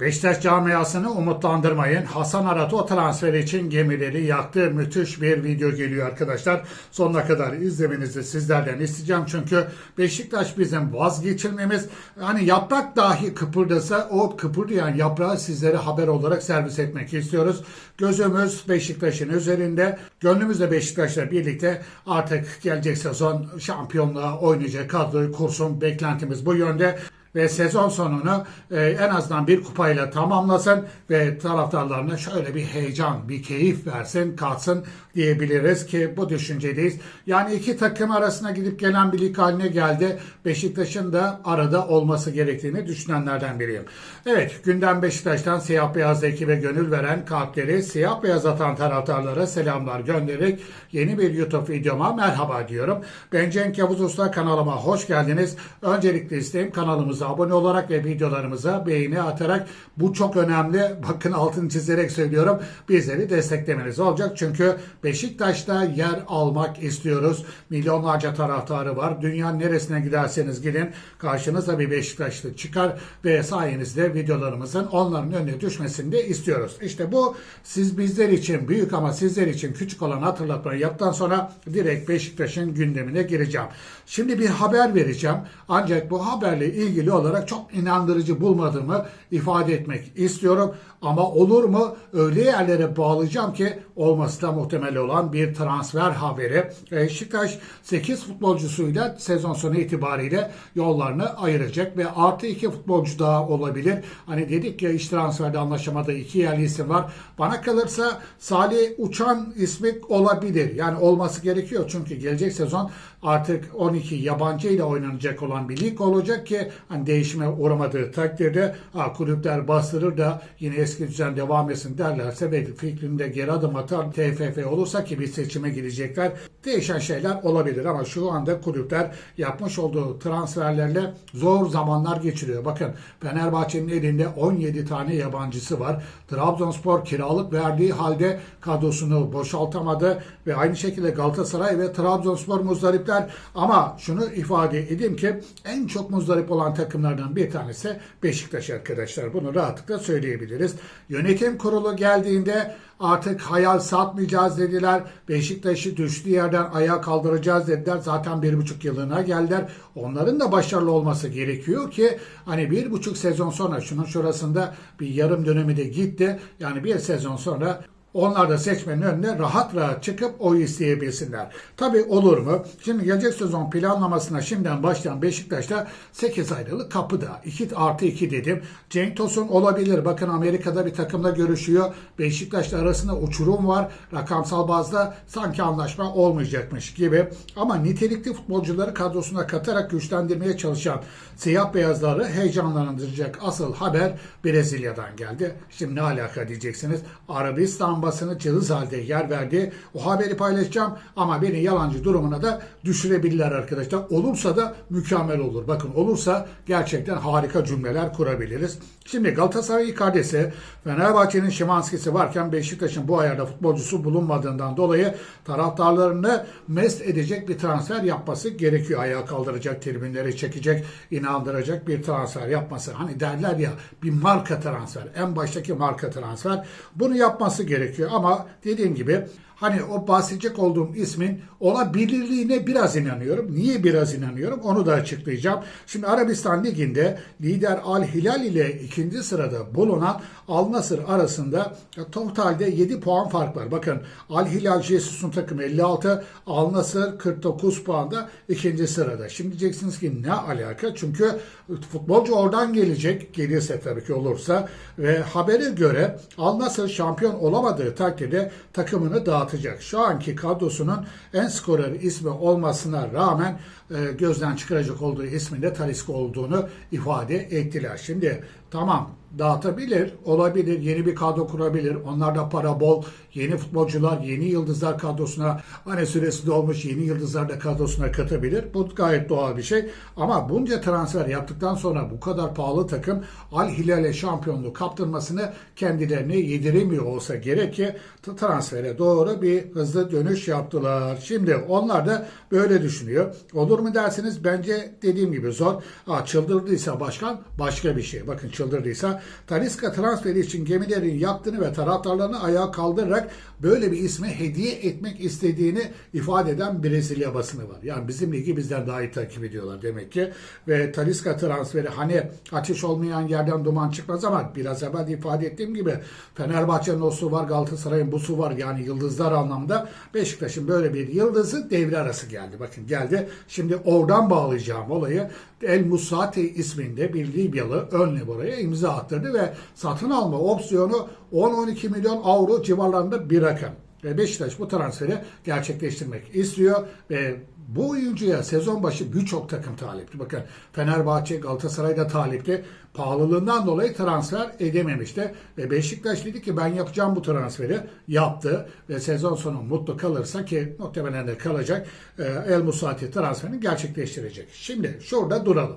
Beşiktaş camiasını umutlandırmayın. Hasan Arat o transfer için gemileri yaktı. Müthiş bir video geliyor arkadaşlar. Sonuna kadar izlemenizi sizlerden isteyeceğim. Çünkü Beşiktaş bizim vazgeçilmemiz. Hani yaprak dahi kıpırdasa o kıpırdayan yaprağı sizlere haber olarak servis etmek istiyoruz. Gözümüz Beşiktaş'ın üzerinde. Gönlümüz de Beşiktaş'la birlikte artık gelecek sezon şampiyonluğa oynayacak kadroyu kursun. Beklentimiz bu yönde ve sezon sonunu e, en azından bir kupayla tamamlasın ve taraftarlarına şöyle bir heyecan, bir keyif versin, katsın diyebiliriz ki bu düşüncedeyiz. Yani iki takım arasına gidip gelen bir lig haline geldi. Beşiktaş'ın da arada olması gerektiğini düşünenlerden biriyim. Evet, gündem Beşiktaş'tan siyah beyaz ekibe gönül veren kalpleri siyah beyaz atan taraftarlara selamlar göndererek yeni bir YouTube videoma merhaba diyorum. Ben Cenk Yavuz Usta kanalıma hoş geldiniz. Öncelikle isteğim kanalımıza abone olarak ve videolarımıza beğeni atarak bu çok önemli. Bakın altını çizerek söylüyorum. Bizleri desteklemeniz olacak. Çünkü Beşiktaş'ta yer almak istiyoruz. Milyonlarca taraftarı var. Dünyanın neresine giderseniz gidin karşınıza bir Beşiktaşlı çıkar ve sayenizde videolarımızın onların önüne düşmesini de istiyoruz. İşte bu siz bizler için büyük ama sizler için küçük olan hatırlatmayı yaptıktan sonra direkt Beşiktaş'ın gündemine gireceğim. Şimdi bir haber vereceğim. Ancak bu haberle ilgili olarak çok inandırıcı bulmadığımı ifade etmek istiyorum. Ama olur mu öyle yerlere bağlayacağım ki olması da muhtemel olan bir transfer haberi. Beşiktaş 8 futbolcusuyla sezon sonu itibariyle yollarını ayıracak ve artı 2 futbolcu daha olabilir. Hani dedik ya iş transferde anlaşamada iki yerli isim var. Bana kalırsa Salih Uçan ismi olabilir. Yani olması gerekiyor çünkü gelecek sezon artık 12 yabancı ile oynanacak olan bir lig olacak ki hani değişime uğramadığı takdirde ha, kulüpler bastırır da yine eski düzen devam etsin derlerse ve fikrinde geri adım atar TFF olursa ki bir seçime girecekler. Değişen şeyler olabilir ama şu anda kulüpler yapmış olduğu transferlerle zor zamanlar geçiriyor. Bakın Fenerbahçe'nin elinde 17 tane yabancısı var. Trabzonspor kiralık verdiği halde kadrosunu boşaltamadı ve aynı şekilde Galatasaray ve Trabzonspor muzdaripler ama şunu ifade edeyim ki en çok muzdarip olan takımlardan bir tanesi Beşiktaş arkadaşlar. Bunu rahatlıkla söyleyebiliriz. Yönetim kurulu geldiğinde artık hayal satmayacağız dediler. Beşiktaş'ı düştüğü yerden ayağa kaldıracağız dediler. Zaten bir buçuk yılına geldiler. Onların da başarılı olması gerekiyor ki hani bir buçuk sezon sonra şunun şurasında bir yarım dönemi de gitti. Yani bir sezon sonra onlar da seçmenin önüne rahat rahat çıkıp oy isteyebilsinler. Tabi olur mu? Şimdi gelecek sezon planlamasına şimdiden başlayan Beşiktaş'ta 8 ayrılık kapıda. 2 artı 2 dedim. Cenk Tosun olabilir. Bakın Amerika'da bir takımla görüşüyor. Beşiktaş'la arasında uçurum var. Rakamsal bazda sanki anlaşma olmayacakmış gibi. Ama nitelikli futbolcuları kadrosuna katarak güçlendirmeye çalışan siyah beyazları heyecanlandıracak asıl haber Brezilya'dan geldi. Şimdi ne alaka diyeceksiniz. Arabistan basını cılız halde yer verdi. O haberi paylaşacağım ama beni yalancı durumuna da düşürebilirler arkadaşlar. Olursa da mükemmel olur. Bakın olursa gerçekten harika cümleler kurabiliriz. Şimdi Galatasaray Icardi'si, Fenerbahçe'nin Şimanski'si varken Beşiktaş'ın bu ayarda futbolcusu bulunmadığından dolayı taraftarlarını mest edecek bir transfer yapması gerekiyor. Ayağa kaldıracak, tribünleri çekecek, inandıracak bir transfer yapması. Hani derler ya bir marka transfer, en baştaki marka transfer. Bunu yapması gerekiyor ama dediğim gibi hani o bahsedecek olduğum ismin olabilirliğine biraz inanıyorum. Niye biraz inanıyorum onu da açıklayacağım. Şimdi Arabistan Ligi'nde lider Al Hilal ile ikinci sırada bulunan Al Nasır arasında totalde 7 puan fark var. Bakın Al Hilal Jesus'un takımı 56, Al Nasır 49 puanda ikinci sırada. Şimdi diyeceksiniz ki ne alaka? Çünkü futbolcu oradan gelecek. Gelirse tabii ki olursa ve habere göre Al Nasır şampiyon olamadığı takdirde takımını dağıtacak. Şu anki kadrosunun en skorer ismi olmasına rağmen e, gözden çıkaracak olduğu isminde Taliska olduğunu ifade ettiler. Şimdi tamam dağıtabilir, olabilir, yeni bir kadro kurabilir. Onlarda para bol, yeni futbolcular, yeni yıldızlar kadrosuna hani süresi dolmuş yeni yıldızlar da kadrosuna katabilir. Bu gayet doğal bir şey. Ama bunca transfer yaptıktan sonra bu kadar pahalı takım Al Hilal'e şampiyonluğu kaptırmasını kendilerine yediremiyor olsa gerek ki transfere doğru bir hızlı dönüş yaptılar. Şimdi onlar da böyle düşünüyor. Olur mu dersiniz? Bence dediğim gibi zor. Ha, çıldırdıysa başkan başka bir şey. Bakın çıldırdıysa Talisca transferi için gemilerin yaktığını ve taraftarlarını ayağa kaldırarak böyle bir isme hediye etmek istediğini ifade eden Brezilya basını var. Yani bizim ligi bizden daha iyi takip ediyorlar demek ki. Ve Talisca transferi hani ateş olmayan yerden duman çıkmaz ama biraz evvel de ifade ettiğim gibi Fenerbahçe'nin o su var, Galatasaray'ın bu su var yani yıldızlar anlamda. Beşiktaş'ın böyle bir yıldızı devre arası geldi. Bakın geldi. Şimdi oradan bağlayacağım olayı. El Musati isminde bir Libyalı ön libero'ya imza attırdı ve satın alma opsiyonu 10-12 milyon avro civarlarında bir rakam. Ve Beşiktaş bu transferi gerçekleştirmek istiyor ve bu oyuncuya sezon başı birçok takım talipti. Bakın Fenerbahçe, Galatasaray da talipti. Pahalılığından dolayı transfer edememişti. Ve Beşiktaş dedi ki ben yapacağım bu transferi. Yaptı. Ve sezon sonu mutlu kalırsa ki muhtemelen de kalacak. e, El Musati transferini gerçekleştirecek. Şimdi şurada duralım.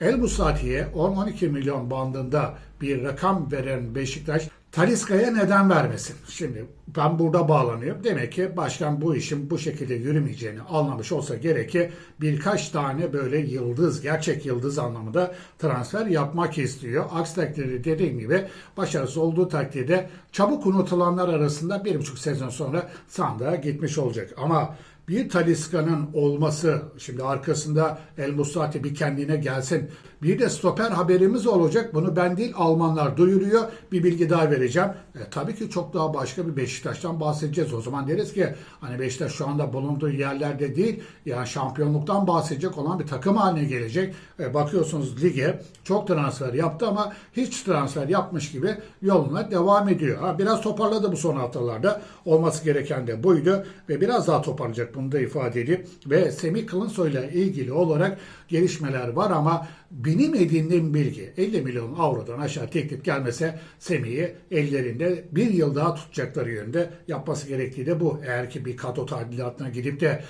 El Musati'ye 10-12 milyon bandında bir rakam veren Beşiktaş Taliska'ya neden vermesin? Şimdi ben burada bağlanıyorum. Demek ki başkan bu işin bu şekilde yürümeyeceğini anlamış olsa gerek ki birkaç tane böyle yıldız, gerçek yıldız anlamında transfer yapmak istiyor. Aksi takdirde dediğim gibi başarısız olduğu takdirde çabuk unutulanlar arasında bir buçuk sezon sonra sandığa gitmiş olacak. Ama bir Taliska'nın olması, şimdi arkasında El Musati bir kendine gelsin. Bir de stoper haberimiz olacak. Bunu ben değil Almanlar duyuruyor. Bir bilgi daha vereceğim. E, tabii ki çok daha başka bir Beşiktaş'tan bahsedeceğiz. O zaman deriz ki hani Beşiktaş şu anda bulunduğu yerlerde değil yani şampiyonluktan bahsedecek olan bir takım haline gelecek. E, bakıyorsunuz lige çok transfer yaptı ama hiç transfer yapmış gibi yoluna devam ediyor. Ha, biraz toparladı bu son haftalarda. Olması gereken de buydu ve biraz daha toparlayacak bunu da ifade edeyim. Ve Semih Kılınsoy ile ilgili olarak gelişmeler var ama benim edindiğim bilgi 50 milyon avrodan aşağı teklif gelmese Semih'i ellerinde bir yıl daha tutacakları yönde yapması gerektiği de bu. Eğer ki bir kadro tadilatına gidip de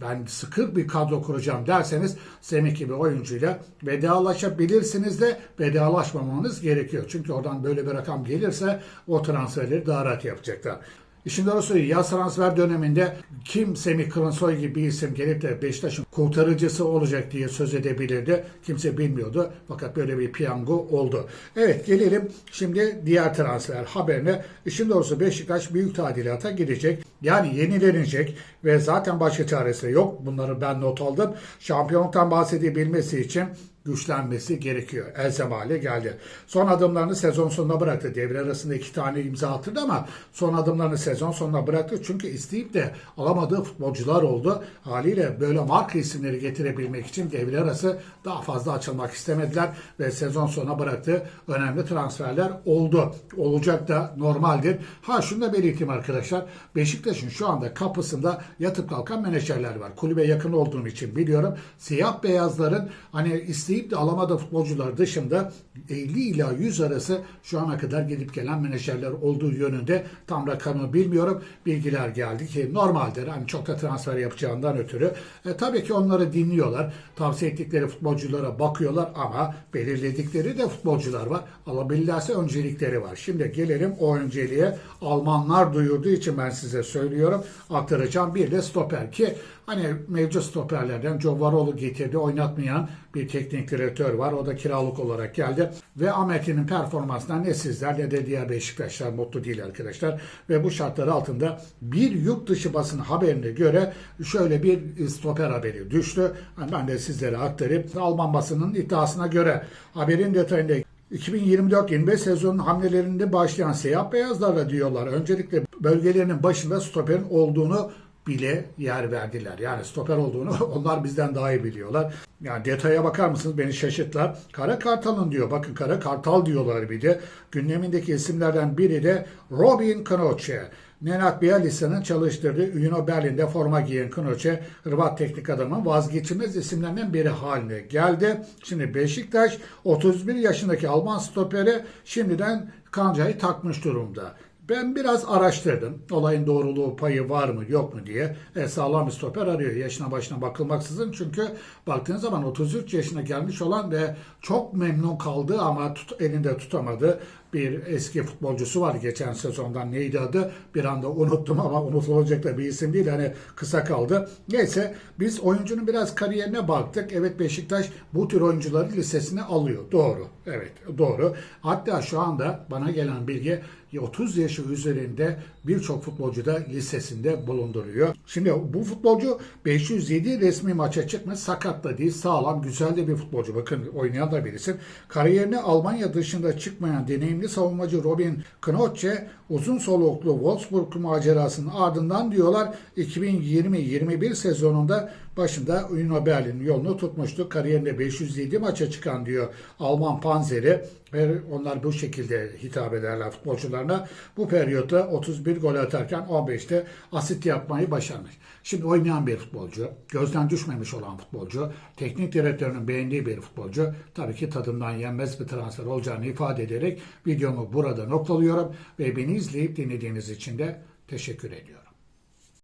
ben sıkı bir kadro kuracağım derseniz Semih gibi oyuncuyla vedalaşabilirsiniz de vedalaşmamanız gerekiyor. Çünkü oradan böyle bir rakam gelirse o transferleri daha rahat yapacaklar. İşin doğrusu yaz transfer döneminde kim Semih Kılınsoy gibi bir isim gelip de Beşiktaş'ın kurtarıcısı olacak diye söz edebilirdi. Kimse bilmiyordu. Fakat böyle bir piyango oldu. Evet gelelim şimdi diğer transfer haberine. İşin doğrusu Beşiktaş büyük tadilata gidecek. Yani yenilenecek ve zaten başka çaresi yok. Bunları ben not aldım. Şampiyonluktan bahsedebilmesi için güçlenmesi gerekiyor. Elzem hale geldi. Son adımlarını sezon sonuna bıraktı. Devre arasında iki tane imza attırdı ama son adımlarını sezon sonuna bıraktı. Çünkü isteyip de alamadığı futbolcular oldu. Haliyle böyle marka isimleri getirebilmek için devre arası daha fazla açılmak istemediler ve sezon sonuna bıraktığı önemli transferler oldu. Olacak da normaldir. Ha şunu da belirteyim arkadaşlar. Beşiktaş'ın şu anda kapısında yatıp kalkan menajerler var. Kulübe yakın olduğum için biliyorum. Siyah beyazların hani isteyip de alamadığı futbolcular dışında 50 ila 100 arası şu ana kadar gelip gelen menajerler olduğu yönünde tam rakamı bilmiyorum. Bilgiler geldi ki normaldir. Hani çok da transfer yapacağından ötürü. E, tabii ki onları dinliyorlar. Tavsiye ettikleri futbolculara bakıyorlar ama belirledikleri de futbolcular var. Alabilirlerse öncelikleri var. Şimdi gelelim o önceliğe. Almanlar duyurduğu için ben size söylüyorum. Aktaracağım bir de stoper ki hani mevcut stoperlerden Joe Varol'u getirdi. Oynatmayan bir teknik direktör var. O da kiralık olarak geldi. Ve Ahmet'in performansından ne sizler ne de diğer Beşiktaşlar mutlu değil arkadaşlar. Ve bu şartlar altında bir yurt dışı basın haberine göre şöyle bir stoper haberi düştü. Ben de sizlere aktarayım. Alman basının iddiasına göre haberin detayında 2024-25 sezonun hamlelerinde başlayan siyah beyazlarla diyorlar. Öncelikle bölgelerinin başında stoperin olduğunu bile yer verdiler. Yani stoper olduğunu onlar bizden daha iyi biliyorlar. Yani detaya bakar mısınız beni şaşırttılar. Kara Kartal'ın diyor. Bakın Kara Kartal diyorlar bir de. Gündemindeki isimlerden biri de Robin Knoche. Nenad Bielitsa'nın çalıştırdığı Union Berlin'de forma giyen Knoche, Hırvat teknik adamın vazgeçilmez isimlerinden biri haline geldi. Şimdi Beşiktaş 31 yaşındaki Alman stoperi şimdiden kancayı takmış durumda. Ben biraz araştırdım. Olayın doğruluğu payı var mı yok mu diye. E, sağlam bir stoper arıyor. Yaşına başına bakılmaksızın. Çünkü baktığın zaman 33 yaşına gelmiş olan ve çok memnun kaldığı ama tut, elinde tutamadı bir eski futbolcusu var geçen sezondan neydi adı bir anda unuttum ama unutulacak da bir isim değil hani kısa kaldı. Neyse biz oyuncunun biraz kariyerine baktık. Evet Beşiktaş bu tür oyuncuları listesine alıyor. Doğru. Evet doğru. Hatta şu anda bana gelen bilgi 30 yaşı üzerinde birçok futbolcu da listesinde bulunduruyor. Şimdi bu futbolcu 507 resmi maça çıkmış. Sakat da değil. Sağlam, güzel de bir futbolcu. Bakın oynayan da bir isim. Kariyerine Almanya dışında çıkmayan deneyimli savunmacı Robin Knoche uzun soluklu Wolfsburg macerasının ardından diyorlar 2020-21 sezonunda başında Union Berlin yolunu tutmuştu. Kariyerinde 507 maça çıkan diyor Alman Panzeri ve onlar bu şekilde hitap ederler futbolcularına. Bu periyotta 31 gol atarken 15'te asit yapmayı başarmış. Şimdi oynayan bir futbolcu, gözden düşmemiş olan futbolcu, teknik direktörünün beğendiği bir futbolcu tabii ki tadından yenmez bir transfer olacağını ifade ederek videomu burada noktalıyorum ve beni izleyip dinlediğiniz için de teşekkür ediyorum.